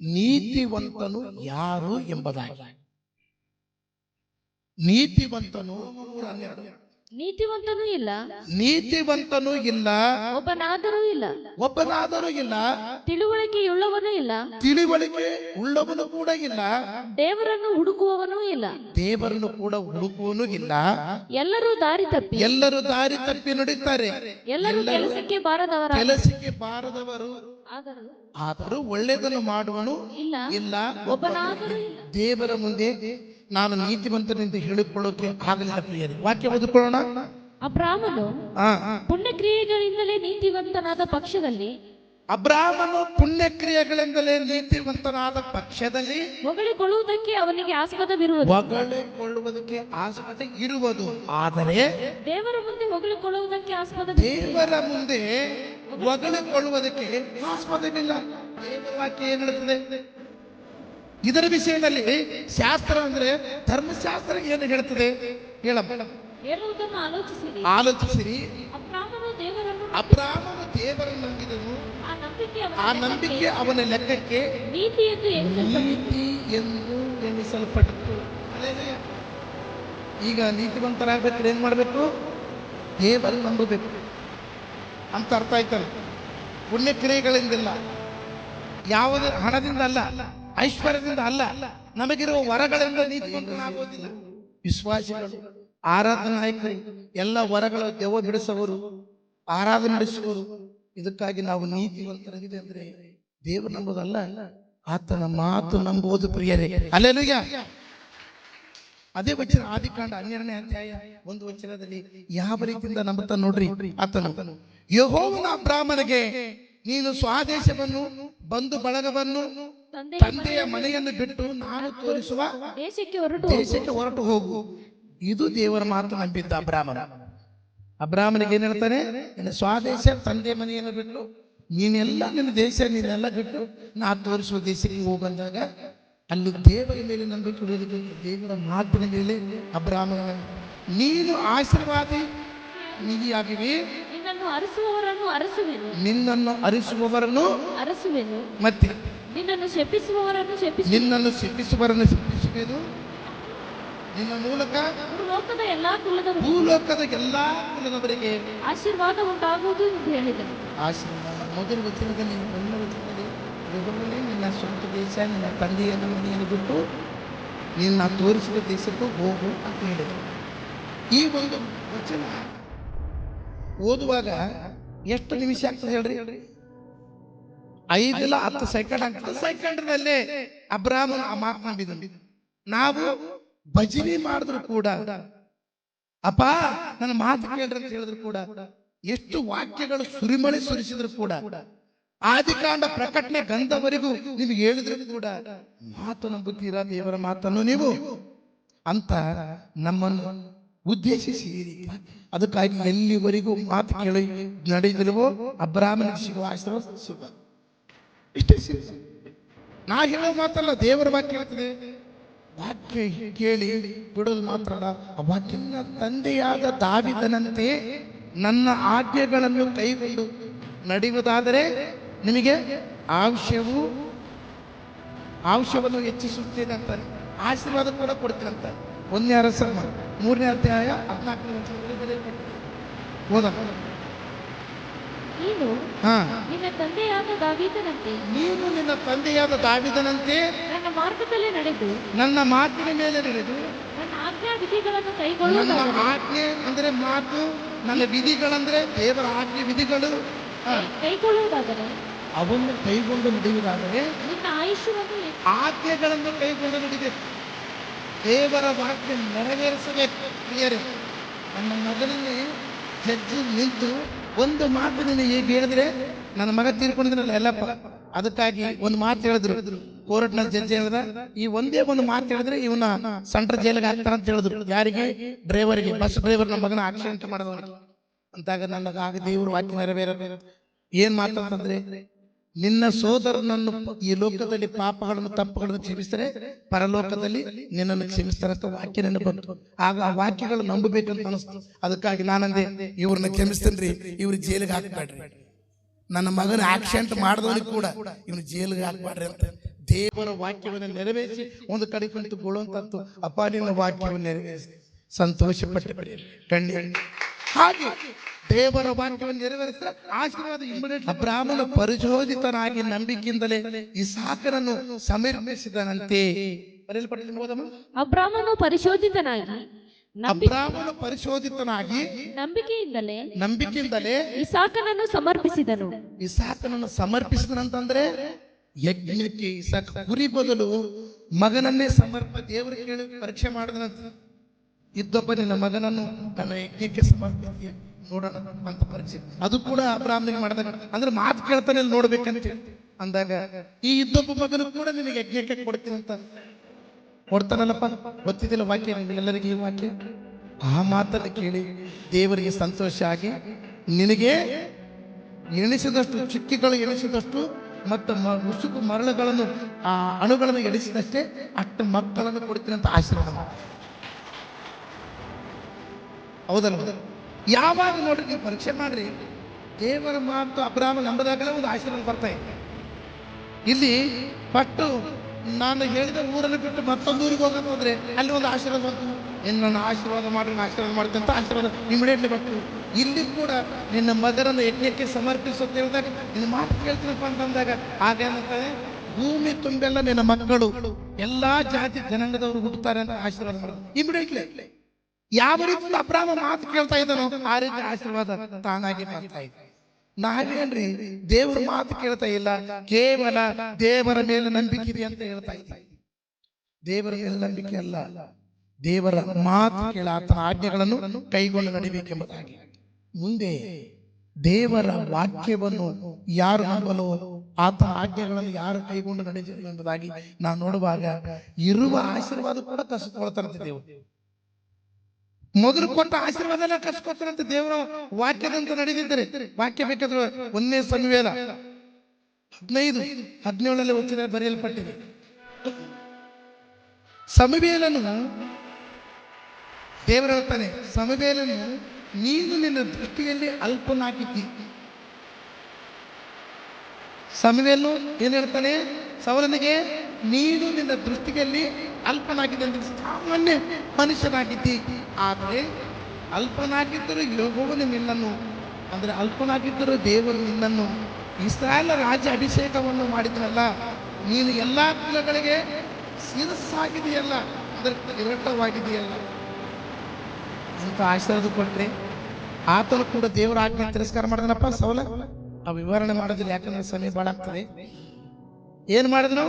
ನೀತಿವಂತನು ಯಾರು ಎಂಬುದಾಗಿ. ನೀತಿವಂತನು. ನೀತಿವಂತನೂ ಇಲ್ಲ. ನೀತಿವಂತನು ಇಲ್ಲ. ಒಬ್ಬನಾದರೂ ಇಲ್ಲ. ಒಬ್ಬನಾದರೂ ಇಲ್ಲ. ತಿಳುವಳಿಕೆಯುಳ್ಳವನೂ ಇಲ್ಲ. ತಿಳುವಳಿಕೆ ಉಳ್ಳವನು ಕೂಡ ಇಲ್ಲ. ದೇವರನ್ನು ಹುಡುಕುವವನೂ ಇಲ್ಲ. ದೇವರನ್ನು ಕೂಡ ಹುಡುಕುವನು ಇಲ್ಲ. ಎಲ್ಲರೂ ದಾರಿ ತಪ್ಪಿ. ಎಲ್ಲರೂ ದಾರಿ ತಪ್ಪಿ ನಡೀತಾರೆ. ಎಲ್ಲರೂ ಕೆಲಸಕ್ಕೆ ಬಾರದವರ ಕೆಲಸಕ್ಕೆ ಬಾರದವರು. ಆದರೂ ಒಳ್ಳೆಯದನ್ನು ಮಾಡುವನು ಇಲ್ಲ. ಇಲ್ಲ. ಒಬ್ಬನಾದರೂ ದೇವರ ಮುಂದೆ ನಾನು ನೀತಿವಂತನೆಂದು ಹೇಳಿಕೊಳ್ಳೋಕೆ ಆಗಲಿಲ್ಲ ಪ್ರಿಯರೇ ವಾಕ್ಯ ಓದಿಕೊಳ್ಳೋಣ. ಅಬ್ರಾಹ್ಮನು ಪುಣ್ಯಕ್ರಿಯೆಗಳಿಂದಲೇ ನೀತಿವಂತನಾದ ಪಕ್ಷದಲ್ಲಿ ಅಬ್ರಾಹ್ಮನು ಪುಣ್ಯಕ್ರಿಯೆಗಳಿಂದಲೇ ನೀತಿವಂತನಾದ ಪಕ್ಷದಲ್ಲಿ ಹೊಗಳಿಕೊಳ್ಳುವುದಕ್ಕೆ ಅವನಿಗೆ ಆಸ್ಪದವಿರುವುದು. ಹೊಗಳಿಕೊಳ್ಳುವುದಕ್ಕೆ ಆಸ್ಪದ ಇರುವುದು. ಆದರೆ ದೇವರ ಮುಂದೆ ಹೊಗಳಿಕೊಳ್ಳುವುದಕ್ಕೆ ಆಸ್ಪದ ದೇವರ ಮುಂದೆ ಹೊಗಳಿಕೊಳ್ಳುವುದಕ್ಕೆ ಆಸ್ಪದವಿಲ್ಲ ದೇವರ ವಾಕ್ಯ ಏನ್ ಹೇಳ್ತದೆ ಇದರ ವಿಷಯದಲ್ಲಿ ಶಾಸ್ತ್ರ ಅಂದ್ರೆ ಧರ್ಮಶಾಸ್ತ್ರ ಏನು ಹೇಳ್ತದೆ ಹೇಳಮ್ಮ. ಆಲೋಚಿಸಿರಿ. ದೇವರನ್ನು ಅಬ್ರಾಹ್ಮನು ದೇವರನ್ನು ನಂಬಿದನು ಆ ನಂಬಿಕೆ ಅವನ ಲೆಕ್ಕಕ್ಕೆ. ನೀತಿ ಎಂದು ಎಣಿಸಲ್ಪಟ್ಟಿತು. ಈಗ ನೀತಿವಂತರಾಗಬೇಕು ಏನ್ ಮಾಡ್ಬೇಕು? ದೇವರು ನಂಬಬೇಕು. ಅಂತ ಅರ್ಥ ಆಯ್ತಲ್ಲ? ಪುಣ್ಯಕ್ರಿಯೆಗಳಿಂದಿಲ್ಲ. ಯಾವುದು ಹಣದಿಂದ ಅಲ್ಲ, ಐಶ್ವರ್ಯದಿಂದ ಅಲ್ಲ, ನಮಗಿರುವ ವರಗಳಿಂದ ನೀತಿವಂತನಾಗೋದಿಲ್ಲ ವಿಶ್ವಾಸಿಗಳು, ಆರಾಧನಾ ನಾಯಕರು, ಎಲ್ಲ ವರಗಳ ದೆವ್ವ ಬಿಡಿಸುವವರು ಆರಾಧನೆ ನಡೆಸುವವರು ಇದಕ್ಕಾಗಿ ನಾವು ನೀತಿವಂತರಾಗಿದೆ ಅಂದ್ರೆ ದೇವರು ನಂಬುದಲ್ಲ, ಆತನ ಮಾತು ನಂಬುವುದು ಪ್ರಿಯರೇ. ಅಲ್ಲೆಲುಯ್ಯ. ಅದೇ ವಚನ ಆದಿಕಾಂಡ ಹನ್ನೆರಡನೇ ಅಧ್ಯಾಯ ಒಂದು ವಚನದಲ್ಲಿ ಯಾವ ರೀತಿಯಿಂದ ನಂಬುತ್ತ ನೋಡ್ರಿ ಆತನು ಯಹೋವನ ಬ್ರಾಹ್ಮಣಗೆ ನೀನು ಸ್ವಾದೇಶವನ್ನು ಬಂಧು ಬಳಗವನ್ನು ತಂದೆಯ ಮನೆಯನ್ನು ಬಿಟ್ಟು ನಾನು ತೋರಿಸುವ ದೇಶಕ್ಕೆ ಹೊರಟು ದೇಶಕ್ಕೆ ಹೊರಟು ಹೋಗು. ಇದು ದೇವರ ಮಾತು ನಂಬಿದ್ದ ಅಬ್ರಾಹ್ಮಣ ಅಬ್ರಾಹ್ಮನಿಗೆ ಏನ್ ಹೇಳ್ತಾನೆ? ನಿನ್ನ ಸ್ವಾದೇಶ ತಂದೆ ಮನೆಯನ್ನು ಬಿಟ್ಟು ನೀನೆಲ್ಲ ನಿನ್ನ ದೇಶ ನೀನೆಲ್ಲ ಬಿಟ್ಟು ನಾ ತೋರಿಸುವ ದೇಶಕ್ಕೆ ಹೋಗಂದಾಗ ಅಲ್ಲಿ ದೇವರ ಮೇಲೆ ನಂಬಿಕೆ ಇಡೋದಕ್ಕೆ ದೇವರ ಮಾತಿನ ಮೇಲೆ ಅಬ್ರಾಹ್ಮ ನೀನು ಆಶೀರ್ವಾದಿ ನಿಧಿಯಾಗಿವೆ ನಿನ್ನನ್ನು ಅರಸುವವರನ್ನು ಅರಸುವೆನು. ನಿನ್ನನ್ನು ಅರಿಸುವವರನ್ನು ಅರಸುವೆನು. ಮತ್ತೆ ನಿನ್ನನ್ನು ಶಪಿಸುವವರನ್ನು ಶಪಿಸು ನಿನ್ನನ್ನು ಶಪಿಸುವವರನ್ನು ಶಪಿಸುವೆನು. ನಿನ್ನ ಮೂಲಕ ಭೂಲೋಕದ ಎಲ್ಲಾ ಕುಲದ ಭೂಲೋಕದ ಎಲ್ಲಾ ಕುಲದವರಿಗೆ ಆಶೀರ್ವಾದ ಉಂಟಾಗುವುದು ಎಂದು ಹೇಳಿದನು. ಆಶೀರ್ವಾದ. ಮೊದಲ ವಚನದಲ್ಲಿ ಎಲ್ಲ ವಚನದಲ್ಲಿ ನಿನ್ನ ಸ್ವಂತ ದೇಶ, ನಿನ್ನ ತಂದೆಯನ್ನು ಮನೆಯನ್ನು ಬಿಟ್ಟು ನಿನ್ನ ತೋರಿಸಿದ ದೇಶಕ್ಕೂ ಹೋಗು ಅಂತ ಹೇಳಿದರು. ಈ ಒಂದು ವಚನ ಓದುವಾಗ ಎಷ್ಟು ನಿಮಿಷ ಆಗ್ತದೆ ಹೇಳ್ರಿ ಹೇಳ್ರಿ? ಐದಿಲ್ಲ ಹತ್ತು ಸೆಕೆಂಡ್ ಆಗ್ತದೆ. ಸೆಕೆಂಡ್ನಲ್ಲೇ ಅಬ್ರಾಹ್ಮನ ಆ ಮಾತು ನಾವು ಭಜನೆ ಮಾಡಿದ್ರು ಕೂಡ, ಅಪ್ಪ ನನ್ನ ಮಾತು ಕೇಳ್ರಿ ಅಂತ ಹೇಳಿದ್ರು ಕೂಡ, ಎಷ್ಟು ವಾಕ್ಯಗಳು ಸುರಿಮಳೆ ಸುರಿಸಿದ್ರು ಕೂಡ ಆದಿಕಾಂಡ ಪ್ರಕಟಣೆ ಗಂಧವರೆಗೂ ನೀವು ಹೇಳಿದ್ರು ಕೂಡ ಮಾತು ನಂಬುತ್ತೀರಾ ದೇವರ ಮಾತನ್ನು ನೀವು? ಅಂತ ನಮ್ಮನ್ನು ಉದ್ದೇಶಿಸಿ. ಅದಕ್ಕಾಗಿ ಎಲ್ಲಿವರೆಗೂ ಮಾತು ಕೇಳಿ ನಡೆದಿಲ್ವೋ ಅಬ್ರಾಹ್ಮಣ ಸಿಗುವ ಆಶೀರ್ವಾದ ಸಿಗುವ ಇಷ್ಟೇ ಸಿಗುವ ನಾ ಹೇಳೋ ಮಾತಲ್ಲ, ದೇವರ ವಾಕ್ಯ ಹೇಳ್ತದೆ. ವಾಕ್ಯ ಕೇಳಿ ಬಿಡೋದು ಮಾತ್ರ ಅಲ್ಲ ತಂದೆಯಾದ ದಾವಿದನಂತೆ ನನ್ನ ಆಜ್ಞೆಗಳನ್ನು ಕೈಗೊಂಡು ನಡೆಯುವುದಾದರೆ ನಿಮಗೆ ಆಂಶವು ಆಂಶವನ್ನು ಹೆಚ್ಚಿಸುತ್ತೇನೆ ಅಂತಾನೆ ಆಶೀರ್ವಾದ ಕೂಡ ಕೊಡ್ತೇನೆ ಅಂತ ಒಂದನೇ ಅರಸ ಮೂರನೇ ಅಧ್ಯಾಯ ಹದಿನಾಲ್ಕನೇ ಹೋದ ನೀನು ಹಾ. ನಿನ್ನ ತಂದೆಯಾದ ದಾವಿದನಂತೆ. ನೀನು ನಿನ್ನ ತಂದೆಯಾದ ದಾವಿದನಂತೆ. ನನ್ನ ಮಾರ್ಗದಲ್ಲಿ ನಡೆದು ನನ್ನ ಮಾತಿನ ಮೇಲೆ ನಡೆದು ನನ್ನ ಆಜ್ಞಾ ವಿಧಿಗಳನ್ನು ನನ್ನ ಆಜ್ಞೆ ಅಂದ್ರೆ ಮಾತು ನನ್ನ ವಿಧಿಗಳಂದ್ರೆ ದೇವರ ಆಜ್ಞೆ ವಿಧಿಗಳು. ಕೈಗೊಳ್ಳುವುದಾದರೆ. ಅವನ್ನು ಕೈಗೊಂಡು ನಡೆಯುವುದಾದರೆ ನಿನ್ನ ಆಯುಷ್ಯವನ್ನು ಆಜ್ಞೆಗಳನ್ನು ಕೈಗೊಂಡು ನಡೆಯಬೇಕು ದೇವರ ವಾಕ್ಯ ನೆರವೇರಿಸಬೇಕು ಪ್ರಿಯರೇ. ನನ್ನ ಮಗನಲ್ಲಿ ಹೆಜ್ಜೆ ನಿಂತು ಒಂದು ಮಾತು ನಿನ್ನ ಹೇಗೆ ಹೇಳಿದ್ರೆ ನನ್ನ ಮಗ ತೀರ್ಕೊಂಡಿದ್ರಲ್ಲ ಎಲ್ಲಪ್ಪ ಅದಕ್ಕಾಗಿ ಒಂದು ಮಾತು ಹೇಳಿದ್ರು. ಕೋರ್ಟ್ನ ಜಡ್ಜ್ ಹೇಳಿದ ಈ ಒಂದೇ ಒಂದು ಮಾತು ಹೇಳಿದ್ರೆ ಇವನ ಸೆಂಟ್ರಲ್ ಜೈಲಿಗೆ ಹಾಕ್ತಾರ ಅಂತ ಹೇಳಿದ್ರು. ಯಾರಿಗೆ? ಡ್ರೈವರ್ಗೆ. ಬಸ್ ಡ್ರೈವರ್ ನಮ್ಮ ಮಗನ ಆಕ್ಸಿಡೆಂಟ್ ಮಾಡಿದ್ರು ಅಂತಾಗ ನನ್ನ ಆಗ ದೇವರು ವಾಕ್ಯ ನೆರವೇರ ಏನ್ ಮಾತಾಡ್ತಂದ್ರೆ ನಿನ್ನ ಸೋದರನನ್ನು ಈ ಲೋಕದಲ್ಲಿ ಪಾಪಗಳನ್ನು, ತಪ್ಪುಗಳನ್ನು ಕ್ಷಮಿಸಿದರೆ ಪರಲೋಕದಲ್ಲಿ ನಿನ್ನನ್ನು ಕ್ಷಮಿಸ್ತಾರೆ ಅಂತ ವಾಕ್ಯ ನೆನಪು ಬಂತು. ಆಗ ಆ ವಾಕ್ಯಗಳು ನಂಬಬೇಕಂತ ಅನಿಸ್ತು. ಅದಕ್ಕಾಗಿ ನಾನಂದೆ, ಇವ್ರನ್ನ ಕ್ಷಮಿಸ್ತೇನ್ರಿ, ಇವ್ರು ಜೈಲಿಗೆ ಹಾಕ್ಬೇಡ್ರಿ. ನನ್ನ ಮಗನ ಆಕ್ಸಿಡೆಂಟ್ ಮಾಡಿದವನಿಗೆ ಕೂಡ ಇವನು ಜೈಲಿಗೆ ಹಾಕ್ಬೇಡ್ರಿ ಅಂತ. ದೇವರ ವಾಕ್ಯವನ್ನು ನೆರವೇರಿಸಿ ಒಂದು ಕಡೆ ಕುಳಿತು ಗೋಳುವಂತದ್ದು ಅಪಾರಿನ ವಾಕ್ಯವನ್ನು ನೆರವೇರಿಸಿ. ಸಂತೋಷಪಟ್ಟು ಕಣ್ಣಿ ಹಾಗೆ ದೇವರ ವಾಕ್ಯವನ್ನು ನೆರವೇರಿಸಿದ್ರೆ ಆಶೀರ್ವಾದ ಇಮ್ಮಿಡಿಯೇಟ್ ಅಬ್ರಾಹ್ಮಣ ಪರಿಶೋಧಿತನಾಗಿ ನಂಬಿಕೆಯಿಂದಲೇ ಇಸಾಕನನ್ನು ಸಮರ್ಪಿಸಿದನಂತೆ. ಅಬ್ರಾಹ್ಮನು ಪರಿಶೋಧಿತನಾಗಿ ಅಬ್ರಾಹ್ಮನು ಪರಿಶೋಧಿತನಾಗಿ ನಂಬಿಕೆಯಿಂದಲೇ ನಂಬಿಕೆಯಿಂದಲೇ ಇಸಾಕನನ್ನು ಸಮರ್ಪಿಸಿದನು. ಇಸಾಕನನ್ನು ಸಮರ್ಪಿಸಿದನಂತಂದ್ರೆ ಯಜ್ಞಕ್ಕೆ ಇಸಾಕ ಕುರಿ ಬದಲು ಮಗನನ್ನೇ ಸಮರ್ಪ ದೇವರು ಕೇಳಿ ಪರೀಕ್ಷೆ ಮಾಡಿದನಂತ. ಇದ್ದೊಬ್ಬ ನಿನ್ನ ಮಗನನ್ನು ತನ್ನ ಯಜ್ಞಕ್ಕೆ ಸಮರ್ಪಿಸಿ. ನೋಡೋಣ ಅಂತ ಪರೀಕ್ಷೆ ಅದು ಕೂಡ ಅಬ್ರಾಹ್ಮನಿಗೆ ಮಾಡಿದಾಗ ಅಂದ್ರೆ ಮಾತು ಕೇಳ್ತಾನೆ ನೋಡ್ಬೇಕಂತ ಅಂದಾಗ ಈ ಇದ್ದೊಬ್ಬ ಮಗನು ಕೂಡ ನಿನಗೆ ಯಜ್ಞಕ್ಕೆ ಕೊಡ್ತೀನಿ ಅಂತ ಕೊಡ್ತಾನಲ್ಲಪ್ಪ. ಗೊತ್ತಿದ್ದಿಲ್ಲ ವಾಕ್ಯ ಎಲ್ಲರಿಗೂ ಈ ವಾಕ್ಯ? ಆ ಮಾತನ್ನು ಕೇಳಿ ದೇವರಿಗೆ ಸಂತೋಷ ಆಗಿ ನಿನಗೆ ಎಣಿಸಿದಷ್ಟು, ಚಿಕ್ಕಿಗಳು ಎಣಿಸಿದಷ್ಟು ಮತ್ತು ಮ- ಉಸುಕು ಮರಳುಗಳನ್ನು, ಆ ಅಣುಗಳನ್ನು ಎಣಿಸಿದಷ್ಟೇ ಅಷ್ಟು ಮಕ್ಕಳನ್ನು ಕೊಡ್ತೀನಿ ಅಂತ ಆಶೀರ್ವಾದ ಹೌದಲ್ಲ ಯಾವಾಗ ನೋಡ್ರಿ ನೀವು ಪರೀಕ್ಷೆ ಮಾಡ್ರಿ. ದೇವರ ಮಾತು ಅಬ್ರಾಹ್ಮ ನಂಬದಾಗಲೇ ಒಂದು ಆಶೀರ್ವಾದ ಬರ್ತಾ ಇದೆ ಇಲ್ಲಿ ಪಟ್ಟು ನಾನು ಹೇಳಿದ ಊರಲ್ಲಿ ಬಿಟ್ಟು ಮತ್ತೊಂದು ಊರಿಗೆ ಹೋಗೋದು ಹೋದ್ರೆ ಅಲ್ಲಿ ಒಂದು ಆಶೀರ್ವಾದ ಬಂತು. ಇನ್ನು ನನ್ನ ಆಶೀರ್ವಾದ ಮಾಡಿ ಆಶೀರ್ವಾದ ಮಾಡ್ತೇನೆ ಅಂತ ಆಶೀರ್ವಾದ ಇಮಿಡಿಯೇಟ್ಲಿ ಬಂತು. ಇಲ್ಲಿ ಕೂಡ ನಿನ್ನ ಮಗನನ್ನು ಯಜ್ಞಕ್ಕೆ ಸಮರ್ಪಿಸುತ್ತೆ ಹೇಳಿದಾಗ ನಿನ್ನ ಮಾತು ಕೇಳ್ತೀನಪ್ಪ ಅಂತಂದಾಗ ಆಗ ಏನಂತಾರೆ? ಭೂಮಿ ತುಂಬೆಲ್ಲ ನಿನ್ನ ಮಕ್ಕಳು. ಎಲ್ಲಾ ಜಾತಿ ಜನಾಂಗದವರು ಹುಟ್ಟುತ್ತಾರೆ ಅಂತ ಆಶೀರ್ವಾದ ಮಾಡೋದು ಇಮಿಡಿಯೇಟ್ಲಿ ಯಾವ ರೀತಿ ಅಬ್ರಾಹ್ಮ ಮಾತು ಕೇಳ್ತಾ ಇದ್ದಾನೋ ಆ ರೀತಿ ಆಶೀರ್ವಾದ ತಾನಾಗಿ ಬರ್ತಾ ಇದೆ. ನಾವೇನ್ರಿ ದೇವರ ಮಾತು ಕೇಳ್ತಾ ಇಲ್ಲ. ಕೇವಲ ದೇವರ ಮೇಲೆ ನಂಬಿಕೆ ಇದೆ ಅಂತ ಹೇಳ್ತಾ ಇದ್ದೀವಿ ದೇವರ ಮೇಲೆ ನಂಬಿಕೆ ಅಲ್ಲ. ದೇವರ ಮಾತು ಕೇಳ ಆತನ ಆಜ್ಞೆಗಳನ್ನು ಕೈಗೊಂಡು ನಡಿಬೇಕೆಂಬುದಾಗಿ. ಮುಂದೆ ದೇವರ ವಾಕ್ಯವನ್ನು ಯಾರು ನಂಬಲು ಆತ ಆಜ್ಞೆಗಳನ್ನು ಯಾರು ಕೈಗೊಂಡು ನಡೆಸಲು ಎಂಬುದಾಗಿ ನಾವು ನೋಡುವಾಗ ಇರುವ ಆಶೀರ್ವಾದ ಕೂಡ ಕಸಿಕೊಳ್ತಾರಂತೆ ದೇವರು. ಮೊದಲು ಕೊಟ್ಟ ಆಶೀರ್ವಾದನ ಅಂತ ದೇವರ ವಾಕ್ಯದಂತ ನಡೆದಿದ್ದರೆ ವಾಕ್ಯ ಬೇಕಾದ್ರೆ ಒಂದೇ ಸಂವೇದ ಹದಿನೈದು ಹದಿನೇಳಲ್ಲಿ ವಚನ ಬರೆಯಲ್ಪಟ್ಟಿದೆ. ಸಮಬೇಲನು ದೇವರ ಹೇಳ್ತಾನೆ ಸಮಬೇಲನು ನೀನು ನಿನ್ನ ದೃಷ್ಟಿಯಲ್ಲಿ ಅಲ್ಪನಾಗಿದ್ದಿ. ಸಮವೇಲು ಏನ್ ಹೇಳ್ತಾನೆ? ಸವಲನಿಗೆ ನೀನು ನಿನ್ನ ದೃಷ್ಟಿಯಲ್ಲಿ ಅಲ್ಪನಾಗಿದ್ದೆ ಅಂತ ಸಾಮಾನ್ಯ ಮನುಷ್ಯನಾಗಿದ್ದಿ. ಆದರೆ ಅಲ್ಪನಾಗಿದ್ದರೂ ಯೋಗವನ್ನು ನಿನ್ನನ್ನು, ಅಂದರೆ ಅಲ್ಪನಾಗಿದ್ದರೂ ದೇವರು ನಿನ್ನನ್ನು, ಇಸ್ರಾಯೇಲ ರಾಜ ಅಭಿಷೇಕವನ್ನು ಮಾಡಿದ್ರಲ್ಲ ನೀನು ಎಲ್ಲ ಕುಲಗಳಿಗೆ ಶಿರಸ್ಸಾಗಿದೆಯಲ್ಲ ಅಂದರೆ ಇರಟವಾಗಿದೆಯಲ್ಲ ಅಂತ ಆಶೀರ್ವಾದ ಕೊಟ್ಟರೆ ಆತನು ಕೂಡ ದೇವರ ಆಜ್ಞೆ ತಿರಸ್ಕಾರ ಮಾಡಿದನಪ್ಪ ಸೌಲ. ಆ ವಿವರಣೆ ಮಾಡೋದಿಲ್ಲ ಯಾಕಂದ್ರೆ ಸಮಯ ಭಾಳ ಆಗ್ತದೆ ಏನ್ ಮಾಡಿದನು?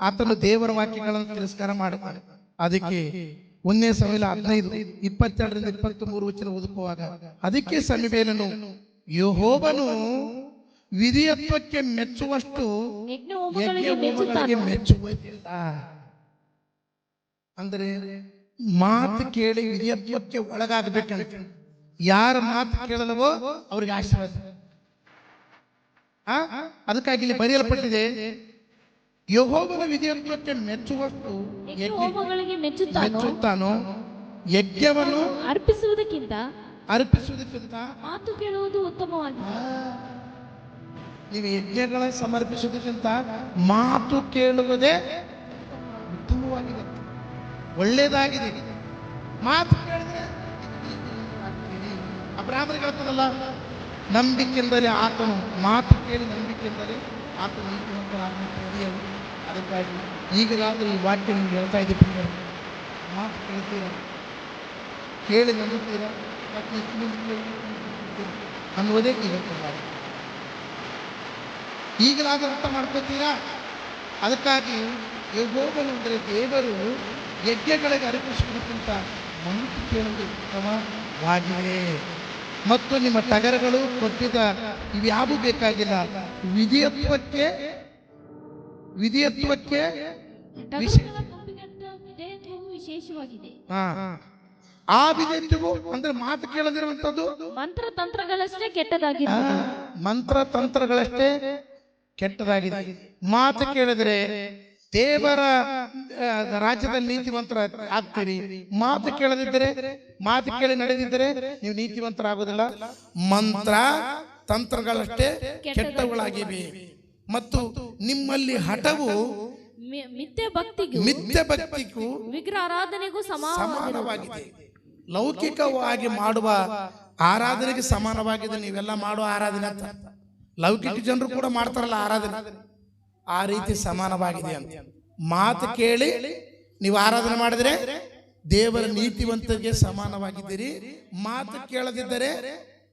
ಆತನು ದೇವರ ವಾಕ್ಯಗಳನ್ನು ತಿರಸ್ಕಾರ ಮಾಡುತ್ತಾನೆ ಅದಕ್ಕೆ ಒಂದನೇ ಸಮಯ ಹದಿನೈದು ಇಪ್ಪತ್ತೆರಡರಿಂದ ಇಪ್ಪತ್ತ್ ಮೂರು ವಚನ ಓದುಕುವಾಗ ಅದಕ್ಕೆ ಸಮೀಪೇನನು ಯಹೋಬನು ವಿಧಿಯತ್ವಕ್ಕೆ ಮೆಚ್ಚುವಷ್ಟು ಮೆಚ್ಚುವುದಿಲ್ಲ ಅಂದರೆ ಮಾತು ಕೇಳಿ ವಿಧಿಯತ್ವಕ್ಕೆ ಒಳಗಾಗಬೇಕಂತ. ಯಾರ ಮಾತು ಕೇಳಲವೋ ಅವ್ರಿಗೆ ಆಶೀರ್ವಾದ. ಆ? ಅದಕ್ಕಾಗಿ ಇಲ್ಲಿ ಬರೆಯಲ್ಪಟ್ಟಿದೆ ಯಹೋವನ ವಿಧಿಯಂತೆ ಮೆಚ್ಚುವಷ್ಟು ಹೋಮಗಳಿಗೆ ಮೆಚ್ಚುತ್ತಾನೋ? ಮೆಚ್ಚುತ್ತಾನೋ? ಯಜ್ಞವನ್ನು ಅರ್ಪಿಸುವುದಕ್ಕಿಂತ ಅರ್ಪಿಸುವುದಕ್ಕಿಂತ ಮಾತು ಕೇಳುವುದು ಉತ್ತಮವಾಗಿದೆ ನೀವು ಯಜ್ಞಗಳ ಸಮರ್ಪಿಸುವುದಕ್ಕಿಂತ ಮಾತು ಕೇಳುವುದೇ ಉತ್ತಮವಾಗಿದೆ ಒಳ್ಳೇದಾಗಿದೆ ಮಾತು ಕೇಳಿದ್ರೆ ಅಬ್ರಾಹ್ಮರಿಗೆ ನಂಬಿಕೆ ನಂಬಿಕೆಂದರೆ ಆತನು. ಮಾತು ಕೇಳಿ ನಂಬಿಕೆಂದರೆ ಆತನು ಅದಕ್ಕಾಗಿ ಈಗಲಾದರೂ ಈ ವಾಕ್ಯ ನಿಮ್ಗೆ ಹೇಳ್ತಾ ಇದ್ದೀವಿ. ಮಾತು ಕೇಳ್ತೀರಾ? ಕೇಳಿ ನಂಬುತ್ತೀರಾ? ಮತ್ತು ಮಂದಿ ಕೇಳಿ ನಂಬುತ್ತೀರಾ? ಅನ್ನುವುದೇ ಮಾಡಿ ಈಗಲಾದರೂ ಅರ್ಥ ಮಾಡ್ಕೋತೀರಾ ಅದಕ್ಕಾಗಿ ಯಹೋವನು ಅಂದರೆ ದೇವರು ಯಜ್ಞಗಳಿಗೆ ಅರ್ಪಿಸುವುದಕ್ಕಿಂತ ಮಾತು ಕೇಳುವುದು ಉತ್ತಮವಾಗಿದೆ. ಮತ್ತು ನಿಮ್ಮ ಟಗರಗಳು ಕೊಟ್ಟಿದ ಇವ್ಯಾವು ಬೇಕಾಗಿಲ್ಲ. ವಿಧಿಯತ್ವಕ್ಕೆ ವಿಧಿಯತ್ವಕ್ಕೆ ವಿಶೇಷವಾಗಿದೆ. ಆ ವಿಧಿಯತ್ವವು ಅಂದ್ರೆ ಮಾತು ಕೇಳದಿರುವಂತದ್ದು? ಮಂತ್ರ ತಂತ್ರಗಳಷ್ಟೇ ಕೆಟ್ಟದಾಗಿದೆ ಮಂತ್ರ ತಂತ್ರಗಳಷ್ಟೇ ಕೆಟ್ಟದಾಗಿದೆ. ಮಾತು ಕೇಳಿದ್ರೆ ದೇವರ ರಾಜ್ಯದಲ್ಲಿ ನೀತಿವಂತರ ಆಗ್ತೀರಿ. ಮಾತು ಕೇಳದಿದ್ದರೆ ಮಾತು ಕೇಳಿ ನಡೆದಿದ್ದರೆ ನೀವು ನೀತಿವಂತರಾಗುವುದಿಲ್ಲ. ಮಂತ್ರ ತಂತ್ರಗಳಷ್ಟೇ ಕೆಟ್ಟವುಗಳಾಗಿವೆ. ಮತ್ತು ನಿಮ್ಮಲ್ಲಿ ಹಠವು ಮಿಥ್ಯ ಭಕ್ತಿಗೂ ಮಿಥ್ಯ ಭಕ್ತಿಗೂ ವಿಗ್ರಹ ಆರಾಧನೆಗೂ ಸಮಾನವಾಗಿದೆ. ಲೌಕಿಕವಾಗಿ ಮಾಡುವ ಆರಾಧನೆಗೆ ಸಮಾನವಾಗಿದೆ. ನೀವೆಲ್ಲ ಮಾಡುವ ಆರಾಧನೆ ಅಂತ. ಲೌಕಿಕ ಜನರು ಕೂಡ ಮಾಡ್ತಾರಲ್ಲ ಆರಾಧನೆ. ಆ ರೀತಿ ಸಮಾನವಾಗಿದೆ ಅಂತ. ಮಾತು ಕೇಳಿ ನೀವು ಆರಾಧನೆ ಮಾಡಿದ್ರೆ ದೇವರ ನೀತಿವಂತರಿಗೆ ಸಮಾನವಾಗಿದ್ದೀರಿ. ಮಾತು ಕೇಳದಿದ್ದರೆ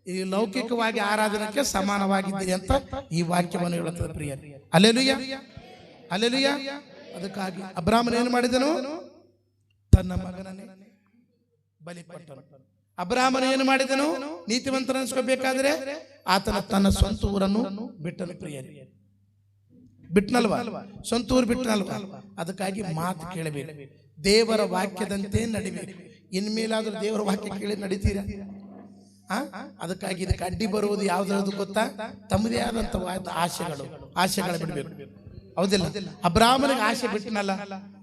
ಈ ಲೌಕಿಕವಾಗಿ ಆರಾಧನೆಗೆ ಸಮಾನವಾಗಿದ್ದೀರಿ ಅಂತ ಈ ವಾಕ್ಯವನ್ನು ಹೇಳುತ್ತದೆ ಪ್ರಿಯ ಅಲ್ಲೆಲುಯ್ಯ ಅಲ್ಲೆಲುಯ್ಯ ಅದಕ್ಕಾಗಿ ಅಬ್ರಾಹ್ಮಣ ಏನು ಮಾಡಿದನು? ತನ್ನ ಮಗನನ್ನೇ ಬಲಿ ಕೊಟ್ಟನು ಅಬ್ರಾಹ್ಮನ ಏನು ಮಾಡಿದನು? ನೀತಿವಂತರ ಅನ್ಸ್ಕೋಬೇಕಾದ್ರೆ ಆತನ ತನ್ನ ಸ್ವಂತ ಊರನ್ನು ಬಿಟ್ಟನು ಪ್ರಿಯರಿ. ಬಿಟ್ನಲ್ವಾ? ಸ್ವಂತ ಊರು ಬಿಟ್ಟನಲ್ವಾ ಅದಕ್ಕಾಗಿ ಮಾತು ಕೇಳಬೇಕು. ದೇವರ ವಾಕ್ಯದಂತೆ ನಡಿಬೇಕು. ಇನ್ಮೇಲಾದ್ರೂ ದೇವರ ವಾಕ್ಯ ಕೇಳಿ ನಡೀತೀರಾ? ಅದಕ್ಕಾಗಿ ಇದಕ್ಕೆ ಅಡ್ಡಿ ಬರುವುದು ಯಾವ್ದು ಗೊತ್ತಾ? ತಮ್ಮದೇ ಆದಂತ ಆಶೆಗಳು ಆಶೆಗಳು ಬಿಡಬೇಕು. ಹೌದಿಲ್ಲ? ಅಬ್ರಾಹ್ಮನಿಗೆ ಆಸೆ ಬಿಟ್ಟನಲ್ಲ?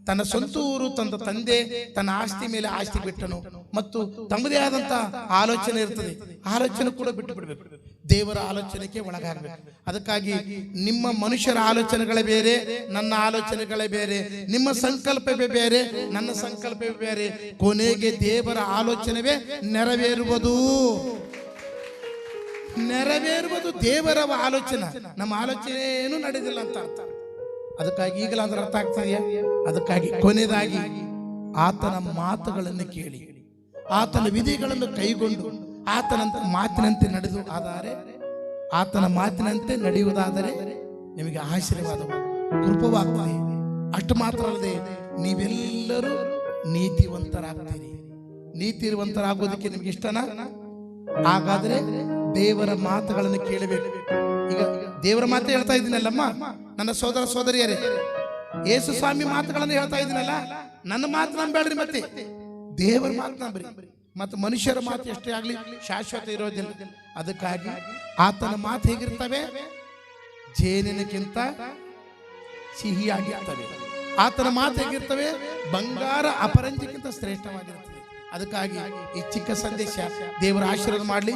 ತನ್ನ ಸ್ವಂತ ಊರು ತನ್ನ ತಂದೆ, ತನ್ನ ಆಸ್ತಿ ಮೇಲೆ ಆಸ್ತಿ ಬಿಟ್ಟನು. ಮತ್ತು ತಮ್ಮದೇ ಆದಂತ ಆಲೋಚನೆ ಇರ್ತದೆ. ಆಲೋಚನೆ ಕೂಡ ಬಿಟ್ಟು ಬಿಡಬೇಕು. ದೇವರ ಆಲೋಚನೆಗೆ ಒಳಗಾಗಬೇಕು. ಅದಕ್ಕಾಗಿ ನಿಮ್ಮ ಮನುಷ್ಯರ ಆಲೋಚನೆಗಳೇ ಬೇರೆ, ನನ್ನ ಆಲೋಚನೆಗಳೇ ಬೇರೆ, ನಿಮ್ಮ ಸಂಕಲ್ಪವೇ ಬೇರೆ, ನನ್ನ ಸಂಕಲ್ಪವೇ ಬೇರೆ. ಕೊನೆಗೆ ದೇವರ ಆಲೋಚನೆವೇ ನೆರವೇರುವುದು. ನೆರವೇರುವುದು ದೇವರ ಆಲೋಚನೆ. ನಮ್ಮ ಆಲೋಚನೆ ಏನು ನಡೆದಿಲ್ಲ ಅಂತ ಅರ್ಥ. ಅದಕ್ಕಾಗಿ ಈಗಲಾದ್ರೂ ಅರ್ಥ ಆಗ್ತದೆಯಾ ಅದಕ್ಕಾಗಿ ಕೊನೆಯದಾಗಿ ಆತನ ಮಾತುಗಳನ್ನು ಕೇಳಿ. ಆತನ ವಿಧಿಗಳನ್ನು ಕೈಗೊಂಡು ಆತನ ಮಾತಿನಂತೆ ನಡೆದು ಆದರೆ ಆತನ ಮಾತಿನಂತೆ ನಡೆಯುವುದಾದರೆ ನಿಮಗೆ ಆಶೀರ್ವಾದ ಕೃಪವಾಗ್ತದೆ. ಅಷ್ಟು ಮಾತ್ರ ಅಲ್ಲದೆ ನೀವೆಲ್ಲರೂ ನೀತಿವಂತರಾಗ್ತೀರಿ. ನೀತಿವಂತರಾಗೋದಕ್ಕೆ ನಿಮ್ಗೆ ಇಷ್ಟನಾ? ಹಾಗಾದ್ರೆ ದೇವರ ಮಾತುಗಳನ್ನು ಕೇಳಬೇಕು. ಈಗ ದೇವರ ಮಾತು ಹೇಳ್ತಾ ಇದ್ದೀನಲ್ಲಮ್ಮ? ನನ್ನ ಸೋದರ ಸೋದರಿಯರೇ, ಯೇಸು ಸ್ವಾಮಿ ಮಾತುಗಳನ್ನು ಹೇಳ್ತಾ ಇದ್ದೀನಲ್ಲ? ನನ್ನ ಮಾತು ನಂಬೇಡ್ರಿ ಮತ್ತೆ. ದೇವರ ಮಾತು ನಂಬ್ರಿ. ಮತ್ತು ಮನುಷ್ಯರ ಮಾತು ಎಷ್ಟೇ ಆಗಲಿ ಶಾಶ್ವತ ಇರೋದಿಲ್ಲ. ಅದಕ್ಕಾಗಿ ಆತನ ಮಾತು ಹೇಗಿರ್ತವೆ? ಜೇನಿನಕ್ಕಿಂತ ಸಿಹಿಯಾಗಿರ್ತವೆ. ಆತನ ಮಾತು ಹೇಗಿರ್ತವೆ? ಬಂಗಾರ ಅಪರಂಜಿಗಿಂತ ಶ್ರೇಷ್ಠವಾಗಿರ್ತದೆ. ಅದಕ್ಕಾಗಿ ಈ ಚಿಕ್ಕ ಸಂದೇಶ ದೇವರ ಆಶೀರ್ವಾದ ಮಾಡಲಿ.